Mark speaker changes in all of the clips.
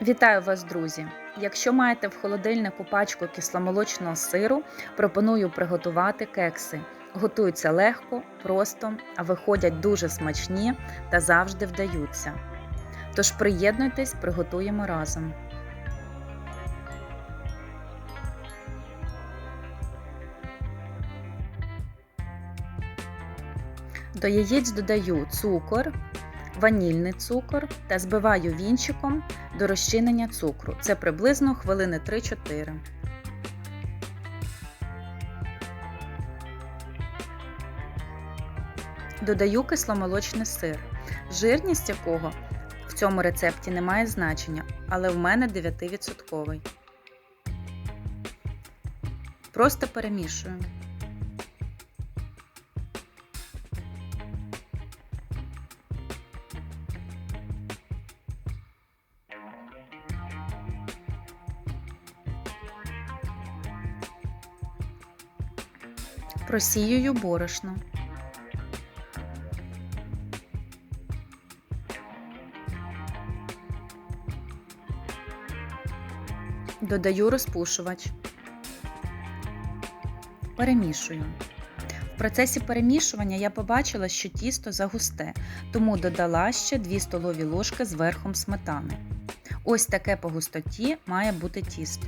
Speaker 1: Вітаю вас, друзі! Якщо маєте в холодильнику пачку кисломолочного сиру, пропоную приготувати кекси. Готуються легко, просто, а виходять дуже смачні та завжди вдаються. Тож приєднуйтесь, приготуємо разом. До яєць додаю цукор, ванільний цукор та збиваю вінчиком до розчинення цукру. Це приблизно хвилини 3-4. Додаю кисломолочний сир, жирність якого в цьому рецепті не має значення, але в мене 9%. Просто перемішую. Просіюю борошно. Додаю розпушувач. Перемішую. В процесі перемішування я побачила, що тісто загусте, тому додала ще 2 столові ложки з верхом сметани. Ось таке по густоті має бути тісто.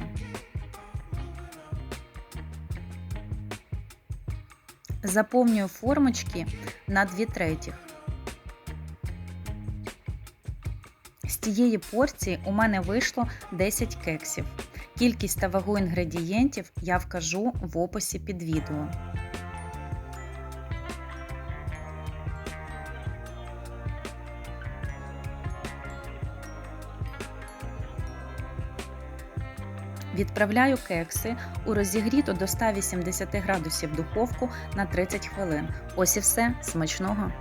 Speaker 1: Заповнюю формочки на 2 третіх. З цієї порції у мене вийшло 10 кексів. Кількість та вагу інгредієнтів я вкажу в описі під відео. Відправляю кекси у розігріту до 180 градусів духовку на 30 хвилин. Ось і все смачного!